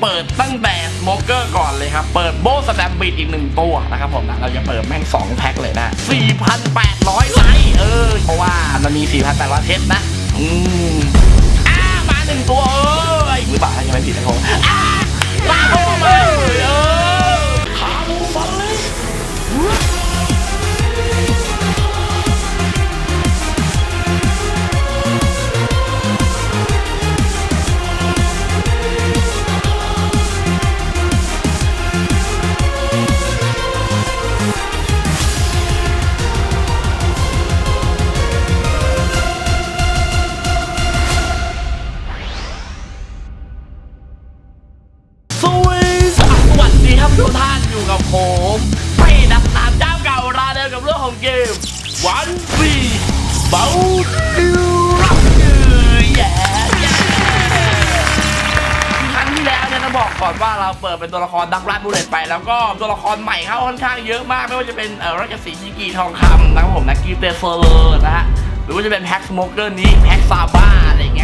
เปิดตั้งแต่สโมเกอร์ก่อนเลยครับ เปิดโบสแตมบิดอีกหนึ่งตัวนะครับผมนะเราจะเปิดแม่ง 2 แพ็คเลยนะ 4,800 ไลค์เออ เพราะว่ามันมี 4,800เพชรนะ อืมอ้ามาหนึ่งตัวเอ้ยหรือเปล่าถ้าจะไม่ผิดนะครับผมอ้าลาโบมาเลยเออคาบูฟันเลย องบอกก่อนว่าเราเปิดเป็นตัวละครดักรัดบูเลตไป แล้วก็ตัวละครใหม่เข้าค่อนข้างเยอะมาก ไม่ว่าจะเป็นเอ่อราชสีชิกีทองคำนะครับผมนะกีเตเฟอร์นะฮะหรือว่าจะเป็นแพ็กสโมเกอร์นี้แพ็กซาบ้า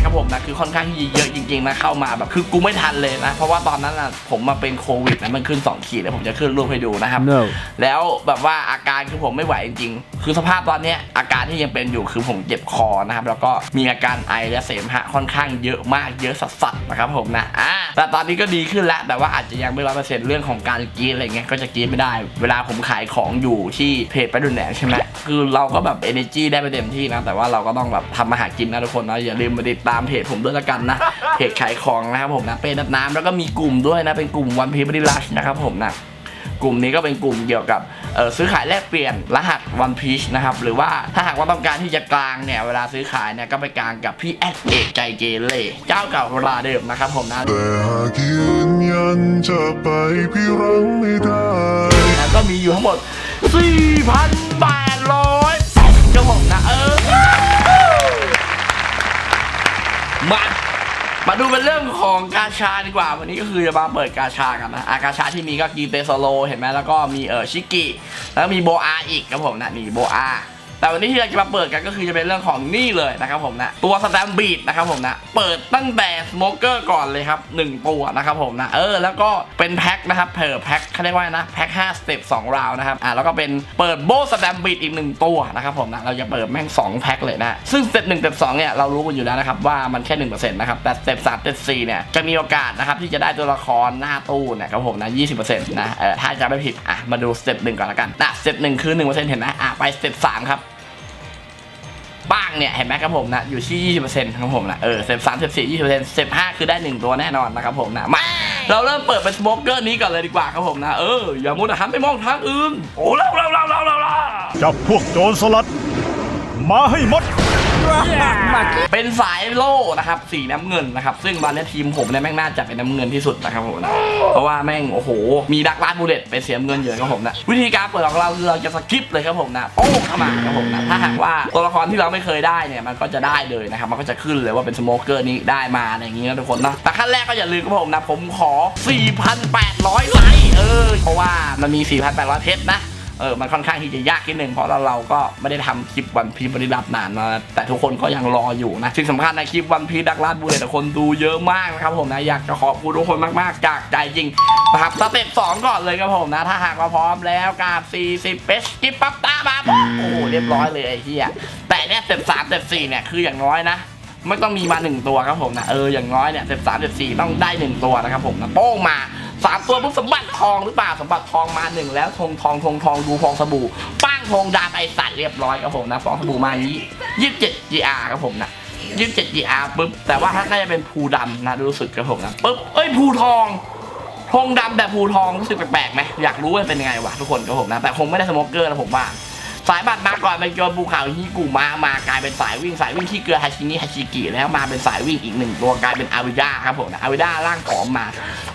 ครับผมนะคือค่อนข้างที่จะเยอะจริงๆนะเข้ามาแบบคือกูไม่ทันเลยนะ เพราะว่าตอนนั้นอะผมมาเป็นโควิดนะมันขึ้น 2 ขีดแล้วผมจะขึ้นรูปให้ดูนะครับ No แล้วแบบว่าอาการคือผมไม่ไหวจริงๆคือสภาพตอนเนี้ยอาการที่ยังเป็นอยู่คือผมเจ็บคอนะครับแล้วก็มีอาการไอและเสมหะค่อนข้างเยอะมากเยอะสัสๆนะครับผมนะอ่าแต่ตอนนี้ก็ดีขึ้นแล้วแต่ว่าอาจจะยังไม่ร้อยเปอร์เซ็นต์เรื่องของการกรีดอะไรเงี้ยก็จะกรีดไม่ได้ เวลาผมขายของอยู่ที่เพจไปดูแหนใช่ไหมคือเราก็แบบ energy ได้ไปเต็มที่นะแต่ว่าเราก็ต้องแบบทำมาหากินนะทุกคนนะอย่าลืมมาติดตามเพจผมด้วยละกันนะเพจขายของนะครับผมนะเป็นดับน้ำแล้วก็มีกลุ่มด้วยนะเป็นกลุ่มวันพีบริลัชนะครับผมนะกลุ่มนี้ก็เป็นกลุ่มเกี่ยวกับเอ่อซื้อขายแลกเปลี่ยนรหัส One Piece นะครับหรือว่าถ้าหากว่าต้องการที่จะกลางเนี่ยเวลาซื้อขายเนี่ยก็ไปกลางกับพี่แอดเอกใจเกเรเจ้าเก่าเวลาเดิมนะครับผมนะแต่หากยืนยันจะไปพี่รังไม่ได้แล้วก็มีอยู่ทั้งหมด4,800 มาดูเป็นเรื่องของกาชาดีกว่า วันนี้ก็คือจะมาเปิดกาชากันนะอากาชาที่มีก็กีเตโซโลเห็นไหมแล้วก็มีเออชิกิ แล้วก็มีโบอาอีกครับผมนะนี่โบอา แต่วันนี้ที่เราจะมาเปิดกันก็คือจะเป็นเรื่องของนี่เลยนะครับผมนะตัวสแตมบีดนะครับผมนะเปิดตั้งแต่สโมเกอร์ก่อนเลยครับหนึ่งตัวนะครับผมนะเออแล้วก็เป็นแพ็คนะครับเผอแพ็คเขาเรียกว่านะแพ็ค5สเต็ป2ราวนะครับอ่าแล้วก็เป็นเปิดโบสแตมบีดอีกหนึ่งตัวนะครับผมนะเราจะเปิดแม่ง2แพ็คเลยนะซึ่งสเต็ป1สเต็ป2เนี่ยเรารู้กันอยู่แล้วนะครับว่ามันแค่1%นะครับแต่สเต็ป3สเต็ป4เนี่ยจะมีโอกาสนะครับที่จะได้ตัวละครหน้าตู้เนี่ยครับผมนะ20%นะเออถ้าจะไม่ผิดอะมาดูสเต็ปหนึ่งก่อนละกันนะสเต็ปหนึ่งคือ1%เห็นไหมอะไปสเต็ป3ครับ บ้างเนี่ยเห็นไหมครับผมนะอยู่ที่ 20%ครับผมนะเออเซฟสามเซฟสี่ยี่สิบเปอร์เซ็นต์เซฟห้าคือได้หนึ่งตัวแน่นอนนะครับผมนะมาเราเริ่มเปิดเป็นสโมเกอร์นี้ก่อนเลยดีกว่าครับผมนะเอออย่ามัวแต่หันไปมองทางอื่นโอ้เร็วเร็วเร็วเร็วเร็วเร็วจับพวกโจรสลัด มาให้หมด เป็นสายโล่นะครับสีน้ำเงินนะครับซึ่งตอนนี้ทีมผมเนี่ยแม่งน่าจะเป็นน้ำเงินที่สุดนะครับผมนะเพราะว่าแม่งโอ้โห มีดักลาดบูเลตเป็นเสียเงินเยอะครับผมนะวิธีการเปิดของเราคือเราจะสกิปเลยครับผมนะโป้เข้ามาครับผมนะถ้าหากว่าตัวละครที่เราไม่เคยได้เนี่ยมันก็จะได้เลยนะครับมันก็จะขึ้นเลยว่าเป็นสโมเกอร์นี้ได้มาอะไรอย่างงี้นะทุกคนนะแต่ขั้นแรกก็อย่าลืมครับผมนะผมขอ 4,800ไลค์เออเพราะว่ามันมี 4,800เพชรนะ เออมันค่อนข้างที่จะยากนิดนึงเพราะเราเราก็ไม่ได้ทำคลิปวันพีบริดับนานมาแต่ทุกคนก็ยังรออยู่นะสิ่งสำคัญในคลิปวันพีดักลาดบูเลตคนดูเยอะมากนะครับผมนะอยากจะขอบคุณทุกคนมากๆ จากใจจริงนะครับสเต็ปสองก่อนเลยครับผมนะ ถ้าหากว่าพร้อมแล้วกราบ40เปชกิปปั๊บตามาปุ๊บโอ้โหเรียบร้อยเลยไอ้เหี้ยแต่เนี่ยสเต็ปสามสเต็ปสี่เนี่ยคืออย่างน้อยนะไม่ต้องมีมาหนึ่งตัวครับผมนะเอออย่างน้อยเนี่ยเจ็ดสามเจ็ดสี่ต้องได้หนึ่งตัวนะครับผมนะโป้งมา สามตัวปุ๊บสมบัติทองหรือเปล่าสมบัติทองมาหนึ่งแล้วทองทองทองทองดูฟองสบู่ป้างทองดาไปสัตว์เรียบร้อยครับผมนะฟองสบู่มายี่ยี่สิบเจ็ด GR ครับผมนะยี่สิบเจ็ด GR ปุ๊บแต่ว่าถ้าน่าจะเป็นภูดำนะรู้สึกครับผมนะปุ๊บเอ้ยภูทองทองดำแบบภูทองรู้สึกแปลกๆไหมอยากรู้ว่าเป็นยังไงวะทุกคนครับผมนะแต่คงไม่ได้สโมเกอร์นะผมว่า สายบัตรมาก่อนเป็นโยนภูเขาฮิกุมามากลายเป็นสายวิ่งสายวิ่งที่เกลือฮาชินิฮาชิกิแล้วมาเป็นสายวิ่งอีกหนึ่งตัวกลายเป็นอาวิด้าครับผมนะอาวิด้าร่างผอมมา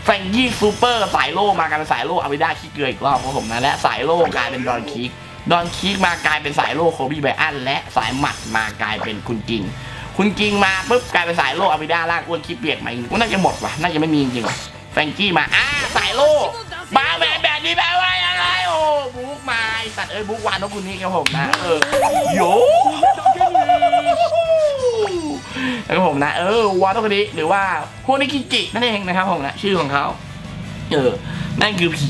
แฟรงกี้ซูเปอร์สายโล่มากลายเป็นสายโล่อาวิด้าขี้เกลืออีกรอบครับผมนะและสายโล่กลายเป็นดอนคิกดอนคิกมากลายเป็นสายโล่โคบีไบอันและสายหมัดมากลายเป็นคุณกิงคุณกิงมาปุ๊บกลายเป็นสายโล่อาวิด้าร่างอ้วนขี้เปียกมาอีกน่าจะหมดว่ะน่าจะไม่มีจริงแฟรงกี้มาอ่าสายโล่ มาแบบแบบนี้แปลว่าอะไรโอ้บุ๊กมาไอ้สัตว์เอ้ยบุ๊กวานนกคุณนี่ครับผมนะเออโยนะครับผมนะเออวาโตคุริหรือว่าโฮนิกิจินั่นเองนะครับผมนะชื่อของเขาเออนั่นคือผี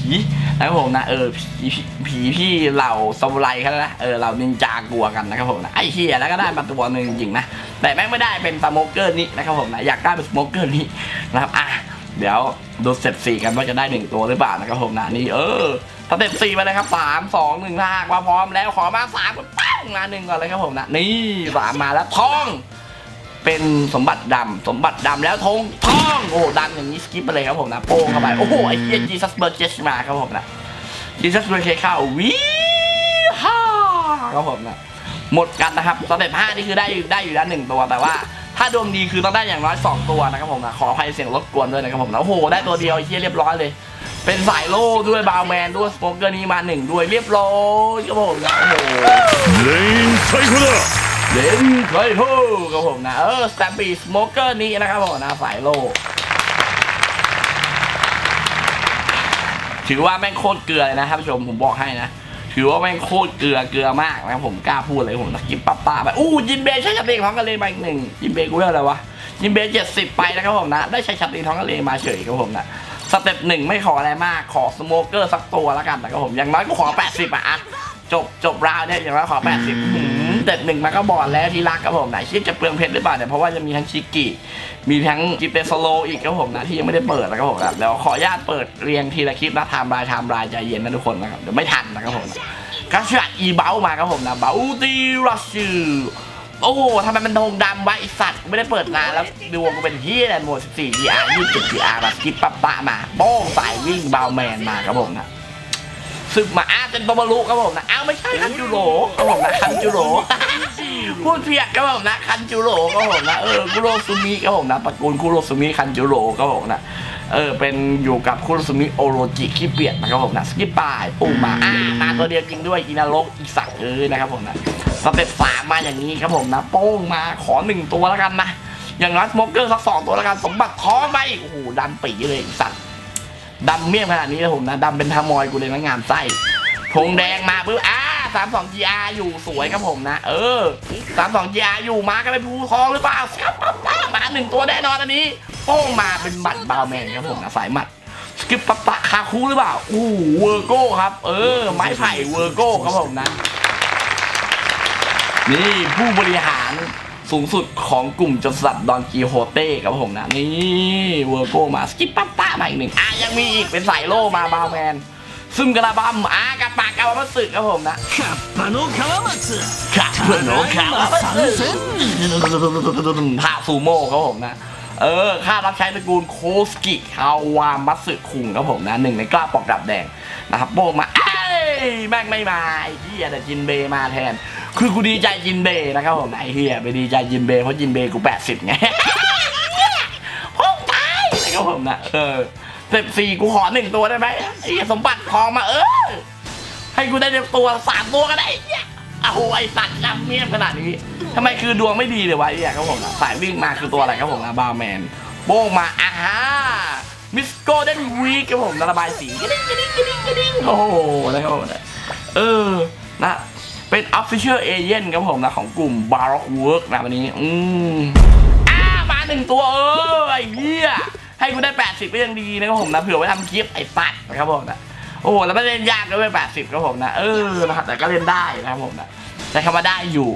นะครับผมนะเออผีผีผีที่เหล่าซามูไรเขานะเออเหล่านินจากลัวกันนะครับผมนะไอ้เฮียแล้วก็ได้มาตัวหนึ่งจริงๆนะแต่แม่งไม่ได้เป็นสโมเกอร์นี้นะครับผมนะอยากได้เป็นสโมเกอร์นี้นะครับอะ เดี๋ยวดูสเต็ปสี่กันว่าจะได้หนึ่งตัวหรือเปล่านะครับผมนะนี่เออสเต็ปสี่ไปเลยครับสามสองหนึ่งถ้าหากว่าพร้อมแล้วขอมาสามปั้งมาหนึ่งก่อนเลยครับผมนะนี่สามมาแล้วทอง เป็นสมบัติดำสมบัติดำแล้วทงทองโอ้ดันอย่างนี้สกิปไปเลยครับผมนะโป้งเข้าไปโอ้โหไอ้เหี้ยจีซัสเบอร์เจสมาครับผมนะจีซัสเบอร์เคเข้าวิฮ่าครับผมนะหมดกันนะครับสเต็ปห้านี่คือได้ได้อยู่แล้วหนึ่งตัวแต่ว่า ถ้าดวงดีคือต้องได้อย่างน้อย 2 ตัวนะครับผมนะขออภัยเสียงรบกวนด้วยนะครับผมแล้วโหได้ตัวเดียวไอ้เหี้ยเรียบร้อยเลย เป็นสายโล่ด้วยบาวแมนด้วยสโป๊กเกอร์นี้มาหนึ่งด้วยเรียบร้อยครับผมนะโอ้โหเลนไซคุรเล่นไซคุครับผมนะเออสแตมปี้สโมเกอร์นี้นะครับผมนะสายโล่ถือว่าแม่งโคตรเกลือเลยนะท่านผู้ชมผมบอกให้นะ ถือว่าแม่งโคตรเกลือเกลือมากนะผมกล้าพูดเลยผมตะกินปับป้าไปอู้ยินเบใช้ชัดเจนท้องทะเลมาอีกหนึ่งยินเบกูเรียกอะไรวะยินเบเจ็ดสิบไปนะครับผมนะได้ใช้ชัดเจนท้องทะเลมาเฉยครับผมนะสเต็ปหนึ่งไม่ขออะไรมากขอสโมเกอร์สักตัวแล้วกันนะครับผมอย่างน้อยก็ขอแปดสิบอะอะจบจบราวเนี่ยอย่างน้อยขอแปดสิบ เด็ดหนึ่งมันก็บอดแล้วที่รักครับผมไหนคิดจะเปลืองเพชรหรือเปล่าเนี่ยเพราะว่าจะมีทั้งชิกิมีทั้งกิเตสโลอีกครับผมนะที่ยังไม่ได้เปิดนะครับผมแล้วขออนุญาตเปิดเรียงทีละคลิปนะไทม์ไลน์ไทม์ไลน์ใจเย็นนะทุกคนนะครับเดี๋ยวไม่ทันนะครับผมกัชชัดอีเบลมาครับผมนะเบลตีรัชชือโอ้โหทำไมมันโดงดำวะไอสัตว์ไม่ได้เปิดนานแล้วดวงกูเป็นเฮียแลนด์โหมด 14 GR 27 GR มาสกิปปะปะมาโป้งสายวิ่งเบลแมนมาครับผมนะ ซึกมาอาเป็นบอมบารุครับผมนะอ้าวไม่ใช่คันจูโร่ครับผมนะคันจูโร่พูดเพียกครับผมนะคันจูโร่ครับผมนะเออคุโรซุมิครับผมนะตระกูลคุโรซุมิคันจูโร่ครับผมนะเออเป็นอยู่กับคุโรซุมิโอโรจิขี้เปียกนะครับผมนะสกิปปายปูมาอ่ามาตัวเดียวจริงด้วยอินารกอีสักเอ้ยนะครับผมนะสเต็ปสามมาอย่างนี้ครับผมนะโป้งมาขอหนึ่งตัวแล้วกันนะอย่างน้อยสโมเกอร์สักสองตัวแล้วกันสมบัติท้อไปโอ้โหดำปีเลยอีสัตว์ ดำเมี่ยมขนาดนี้นะผมนะดำเป็นทามอยกูเลยนะงามไส้ธงแดงมาปุ๊บอ่าสามสอง GR อยู่สวยครับผมนะ เออสามสอง GR อยู่มาก็เป็นภูทองหรือเปล่าครับมาหนึ่งตัวแน่นอนอันนี้โป้งมาเป็นบัตรบาวแมนครับผมนะสายหมัดสกิปปะปะคาคูหรือเปล่าอู้เวอร์โก้ครับ เออ ไม้ไผ่เวอร์โก้ครับผมนะนี่ผู้บริหาร สูงสุดของกลุ่มจตุรัสดอนกีโฮเต้ครับผมนะ นี่เวอร์โกมาสกิปปั๊บตะมาอีหนึ่งอะยังมีอีกเป็นสายโลมาบาแมนซึมกระบัมอากระปากกระบัมสึกครับผมนะคาปโนคาบัมสึคาปโนคาบัมสึท่าซูโม่ครับผมนะเออข้ารับใช้ตระกูลโคสกิคาวามัสึคุงครับผมนะหนึ่งในกล้าปอกดับแดงนะครับโบกมา เอ้ยแม่งไม่มาไอ้เหี้ยแต่จินเบมาแทน คือกูดีใจจินเบย์นะครับผมไอ้เฮียไปดีใจจินเบย์เพราะจินเบย์กูแปดสิบไงห้องตายนะครับผมนะเออเต็สี่กูขอหนึ่งตัวได้ไหมไอ้สมบัติทองมาเออ ให้กูได้เดียวตัวสามตัวก็ได้ไอ้เฮียโอ้โหไอสัตว์จำเมียมขนาดนี้ทำไมคือดวงไม่ดีเลยวะไอ้เนี่ยครับผมนะสายวิ่งมาคือตัวอะไรครับผมนะบาร์แมนโป้งมาอ่าฮะมิสโกเดนวีครับผมนะระบายสีกระดิ่งกระดิ่งกระดิ่งกระดิ่งโอ้โหนะครับผมนะเออนะ เป็น Official Agent ครับผมนะของกลุ่ม Baroque Work นะวันนี้ อืมอ่ามาหนึ่งตัวเออไอ้เหี้ยให้กูได้ 80 ก็ยังดีนะครับผมนะเผื่อไว้ทำคลิปไอ้ปัดนะครับผมนะโอ้โหแล้วไม่เล่นยากด้วยแปดสิบครับผมนะ เออนะครับแต่ก็เล่นได้นะครับผมนะใช้คำว่าได้อยู่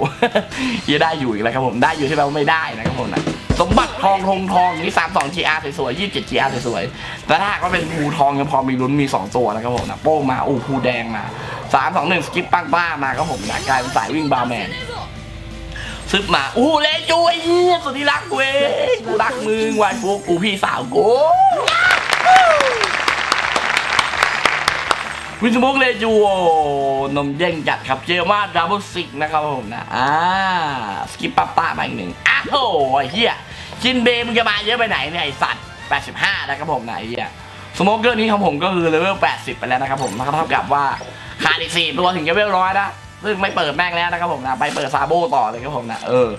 ยังได้อยู่อีกแล้วครับผมได้อยู่ที่แปลว่าไม่ได้นะครับผมนะสมบัติทองทองทองนี่สามสอง GR สวยๆยี่สิบเจ็ด GR สวยๆแต่ถ้ากว่าเป็นภูทองยังพอมีลุ้นมีสองตัวนะครับผมนะโป้งมาอู้ภูแดงมา สามสองหนึ่งสกิปปังป้ามาครับผมนะกลายเป็นสายวิ่งบาร์แมนซึบมาอู้เลจูไอ้เหี้ยสุดที่รักกูเองกูรักมึงวายพวกกูพี่สาวกูวิสมุกเลจูโอนมเด้งจัดครับเจอมาดับเบิลซิกนะครับผมนะอ่าสกิปป้าป้ามาอีกหนึ่งอ้าวโอ้เฮียจินเบยมึงจะมาเยอะไปไหนเนี่ยไอสัตว์ 85 นะครับผมนะไอ้เฮียสโมเกอร์นี้ของผมก็คือเลเวล 80 ไปแล้วนะครับผมนะครับเท่ากับว่า ขาดอีก4ตัวถึงจะเวลร้อยนะซึ่งไม่เปิดแม่งแล้วนะครับผมนะไปเปิดซาโบต่อเลยครับผมนะเออ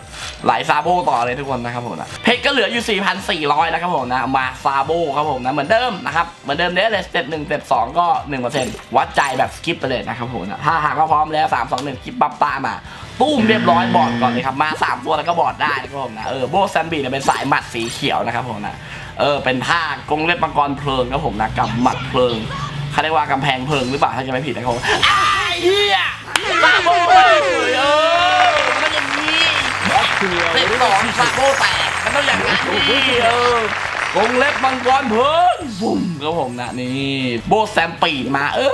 ไหลซาโบต่อเลยทุกคนนะครับผมนะเพชรก็เหลืออยู่ 4,400 นะครับผมนะมาซาโบครับผมนะเหมือนเดิมนะครับเหมือนเดิมเดสเลสเต็ปหนึ่งเต็ปสองก็1%วัดใจแบบสกิปไปเลยนะครับผมนะถ้าหากว่าพร้อมแล้ว3 2 1คลิปปั๊บตามาตุ้มเรียบร้อยบอดก่อนเลยครับมา3ตัวแล้วก็บอดได้นะครับผมนะเออโบแซมบีเนี่ยเป็นสายหมัดสีเขียวนะครับผมนะเออเป็นท่ากรงเล็บมังกรเพลิงครับผมนะกับหมัดเพลิง เขาเรียกว่ากำแพงเพลิงหรือเปล่าถ้าจะไม่ผิดนะครับผมอ้ายเฮียซาโบเลยเออมันต้องอย่างนี้เต็มสองซาโบแตกมันต้องอย่างนั้นนี่เออกรงเล็บมังกรเพลิงบุ้มครับผมนะนี่โบแซมปีดมาเออ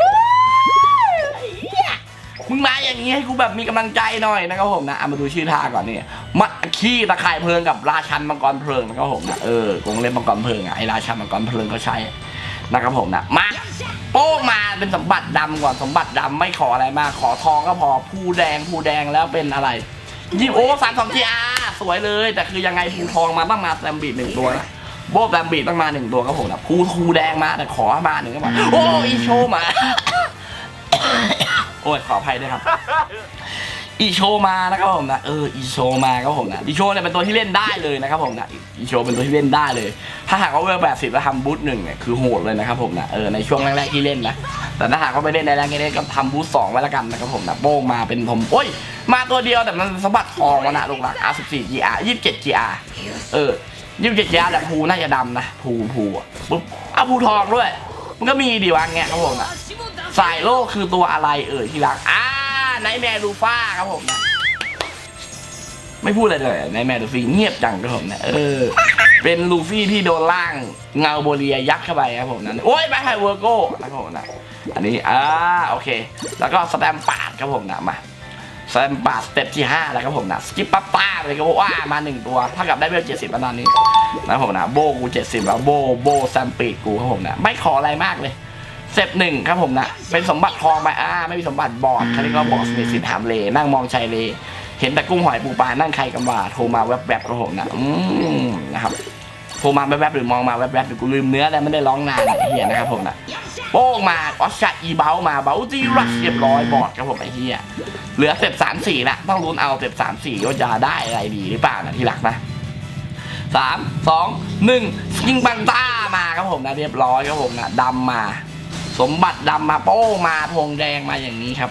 มึงมาอย่างนี้ให้กูแบบมีกำลังใจหน่อยนะครับผมนะเอามาดูชื่อท่าก่อนนี่มัดขี้ตะข่ายเพลิงกับราชันมังกรเพลิงนะครับผมนะเออกงเล่นมังกรเพลิงอะไอราชันมังกรเพลิงเขาใช้นะครับผมนะมา โป้งมาเป็นสมบัติดำก่อนสมบัติดำไม่ขออะไรมากขอทองก็พอภูแดงภูแดงแล้วเป็นอะไรยิมโอ้สามสองทีอาสวยเลย แต่คือยังไงภูทองมาต้องมาแซมบีดหนึ่งตัวนะโบแซมบีดต้องมาหนึ่งตัวครับผมนะภูภูแดงมาแต่ขอมาหนึ่งก็มาโอ้อีโชว์มา โอ้ยขออภัยด้วยครับ อีโชมานะครับผมนะเอออีโชมาครับผมนะอีโชเนี่ยเป็นตัวที่เล่นได้เลยนะครับผมนะอีโชเป็นตัวที่เล่นได้เลย ถ้าหากว่าเวลแปดสิบแล้วทำบูทหนึ่งเนี่ยคือโหดเลยนะครับผมนะเออในช่วงแรกๆที่เล่นนะแต่ถ้าหากว่าไม่เล่นในแรกๆเล่นก็ทำบูทสองไว้แล้วกันนะครับผมนะโป้งมาเป็นผมโอ้ยมาตัวเดียวแต่มันสมบัติทองแล้วนะลูกหลัก R14 GR 27 GR เออ27 GR แต่ภูน่าจะดำนะภูภูปุ๊บเอาภูทองด้วย มันก็มีดีวะเงี้ยครับผมนะสายโลกคือตัวอะไรเอ่ยที่รักอ่า ไนแมรูฟ้าครับผมนะไม่พูดอะไรเลยไนแมรูฟี่เงียบจังครับผมนะเออ เป็นลูฟี่ที่โดนล่างเงาโบเลียยักษ์เข้าไปครับผมนะโอ้ยไปไฮเวอร์โก้นะครับผมนะอันนี้อ่าโอเค แล้วก็สแตมปาดครับผมนะมาสแตมปาดสเต็ปที่5แล้วครับผมนะสกิปป้าป้าเลยครับว่ามาหนึ่งตัวเท่ากับได้เวลเจ็ดสิบตอนนี้นะครับผมนะโบกูเจ็ดสิบแล้วโบโบแซมปีดกูครับผมนะไม่ขออะไรมากเลย เซตหนึ่งครับผมนะ เป็นสมบัติทองไปอ่าไม่มีสมบัติบอดเขาเรียกว่าบอดสนิทสินถามเลนั่งมองชายเล เห็นแต่กุ้งหอยปูปลานั่งใครกันว่าโทรมาแวบๆครับผมนะอืมนะครับโทรมาแวบๆหรือมองมาแวบๆหรือกูลืมเนื้อแล้วไม่ได้ร้องนานเฮียนะครับผมนะโป้งมาออสชาอีเบลมาเบลจีรัชเรียบร้อยบอดครับผมไอ้เฮียเหลือเสร็จสามสี่ละต้องลุ้นเอาเสร็จสามสี่ว่าจะได้อะไรดีหรือเปล่านะที่รักนะสามสองหนึ่งยิงบังต้ามาครับผมนะเรียบร้อยครับผมนะดำมา สมบัติดำมาโป้งมาธงแดงมาอย่างนี้ครับ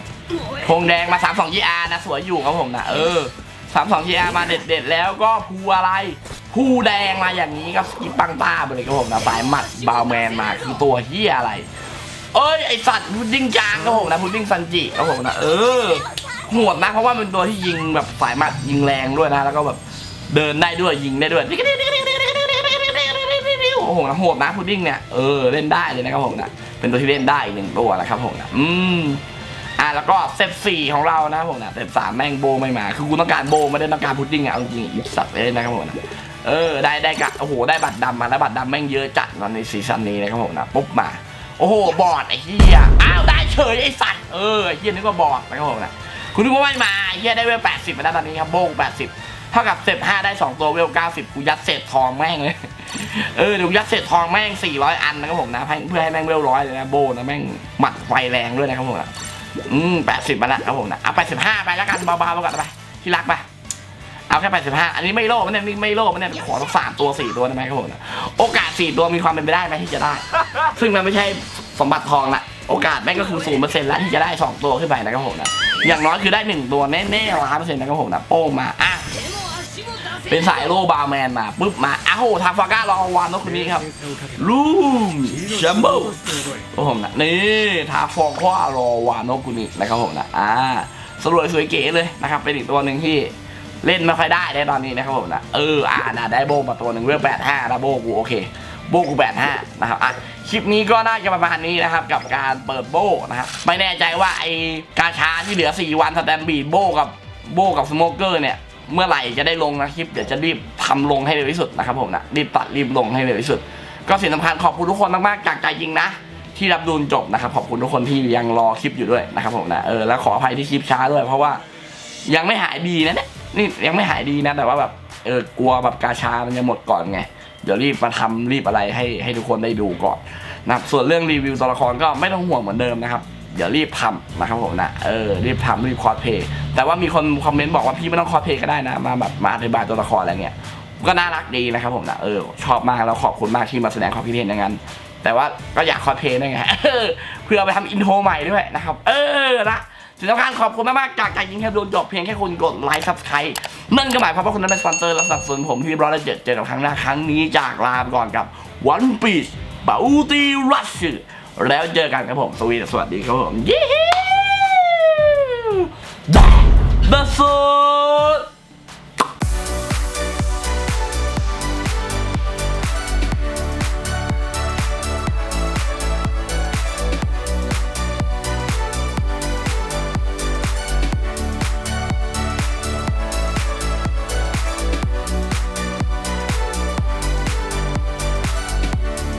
ธงแดงมา 3 2 GR นะ สวยอยู่ครับผมนะเออ 3 2 GR มาเด็ดๆ แล้วก็ภูอะไรภูแดงมาอย่างนี้ครับสกิปปังต้าไปเลยครับผมนะสายหมัดบาวแมนมาคือตัวเฮียอะไร เอ้ยไอสัตว์พุดดิ้งจางครับผมนะพุดดิ้งซันจิครับผมนะเออโหดนะเพราะว่ามันเป็นตัวที่ยิงแบบสายหมัดยิงแรงด้วยนะแล้วก็แบบเดินได้ด้วยยิงได้ด้วยโอ้โหนะโหดนะพุดดิ้งเนี่ยเออเล่นได้เลยนะครับผมนะ เป็นตัวที่เล่นได้อีกหนึ่งตัวนะครับผมนะอืมอะแล้วก็เซตสี่ของเรานะครับผมนะเซตสามแม่งโบไม่มา คือกูต้องการโบไม่ได้ต้องการพุดดิ้งอะจริงๆอีสัตว์เลยนะครับผมนะเออได้ได้กะโอ้โหได้บัตรดำมาแล้วบัตรดำแม่งเยอะจัดตอนในซีซั่นนี้นะครับผมนะปุ๊บมา โอ้โหบอดไอ้เหี้ยอ้าวได้เฉยไอ้สัตว์เออไอ้เหี้ยนึกว่าบอดนะครับผมนะคุณนึกว่าไม่มาไอ้เหี้ยได้เวล80มาแล้วตอนนี้ครับโบง80 เท่ากับเศษ5ได้2ตัวเวล90กูยัดเศษทองแม่งเลย เออเดี๋ยวยัดเศษทองแม่ง400อันนะครับผมนะเพื่อให้แม่งเวลร้อยเลยนะโบนะแม่งหมัดไฟแรงด้วยนะครับผมนะอืม80มาล้วครับผมนะเอา85ไปแล้วกันเบาๆไปก่อนไปที่รักไปเอาแค่85อันนี้ไม่โลภมันเนี่ยไม่โลภมันเนี่ยขอสักสามตัวสี่ตัวได้ไหมครับผมนะโอกาสสี่ตัวมีความเป็นไปได้ไหมที่จะได้ ซึ่งมันไม่ใช่สมบัติทองละโอกาสแม่งก็คือศูนย์เปอร์เซ็นต์แล้วที่จะได้สองตัวขึ้นไปนะครับผมนะอย่างน้อยคือได้หนึ่งตัวแน่ๆล้านเปอร์เซ็นต์นะครับผมนะโป้งมาอะ เป็นสายโลบาร์แมนมาปุ๊บมาอ้าวทาฟาก้ารอวานนกคนนี้ครับลูมแชมเบลโอ้ผมนะนี่ทาฟอก้ารอวานนกคนนี้นะครับผมนะอ่าสรวยสวยเก๋เลยนะครับเป็นอีกตัวหนึ่งที่เล่นไม่ค่อยได้ในตอนนี้นะครับผมนะเอออ่านะได้โบมาตัวหนึ่งเรื่องแปดห้านะโบกูโอเคโบกูแปดห้านะครับอะคลิปนี้ก็น่าจะประมาณนี้นะครับกับการเปิดโบนะครับไม่แน่ใจว่าไอกาชาที่เหลือ 4 วันสแตมบีดโบกับโบกับสโมเกอร์เนี่ย เมื่อไหร่จะได้ลงนะคลิปเดี๋ยวจะรีบทำลงให้เร็วที่สุดนะครับผมนะรีบตัดรีบลงให้เร็วที่สุด ก็สิ่งสำคัญขอบคุณทุกคนมากๆจากใจจริงนะ ที่รับดูจบนะครับขอบคุณทุกคนที่ยังรอคลิปอยู่ด้วยนะครับผมนะเออแล้วขออภัยที่คลิปช้าด้วย เพราะว่ายังไม่หายดีนะเนี่ยนี่ยังไม่หายดีนะแต่ว่าแบบเออกลัวแบบกาชามันจะหมดก่อนไงเดี๋ยวรีบมาทำรีบอะไรให้ให้ทุกคนได้ดูก่อนนะครับส่วนเรื่องรีวิวตัวละครก็ไม่ต้องห่วงเหมือนเดิมนะครับ เดี๋ยวรีบทำนะครับผมนะเออรีบทำรีบคอสเพย์แต่ว่ามีคนคอมเมนต์บอกว่าพี่ไม่ต้องคอสเพย์ก็ได้นะมาแบบมาอธิบายตัวละครอะไรเงี้ยก็น่ารักดีนะครับผมนะเออชอบมากแล้วขอบคุณมากที่มาแสดงความคิดเห็นอย่างนั้น แต่ว่าก็อยากคอสเพย์ด้วยไงเออเพื่อไปทำอินโทรใหม่ด้วยนะครับ เออนะสิ่งสำคัญขอบคุณมากๆจากใจจริงแครับโดนจบเพียงแค่คุณกดไลค์ซับสไครต์นั่นก็หมายความว่าคุณนั้นเป็นสปอนเซอร์และสนับสนุนผมที่ร้อยละเจ็ดเจอกันครั้งหน้าครั้งนี้จากลาไปก่อนกับ One Piece บาอูตีรัช แล้วเจอกันครับผมสวีสวัสดีครับผมเย้ The Sword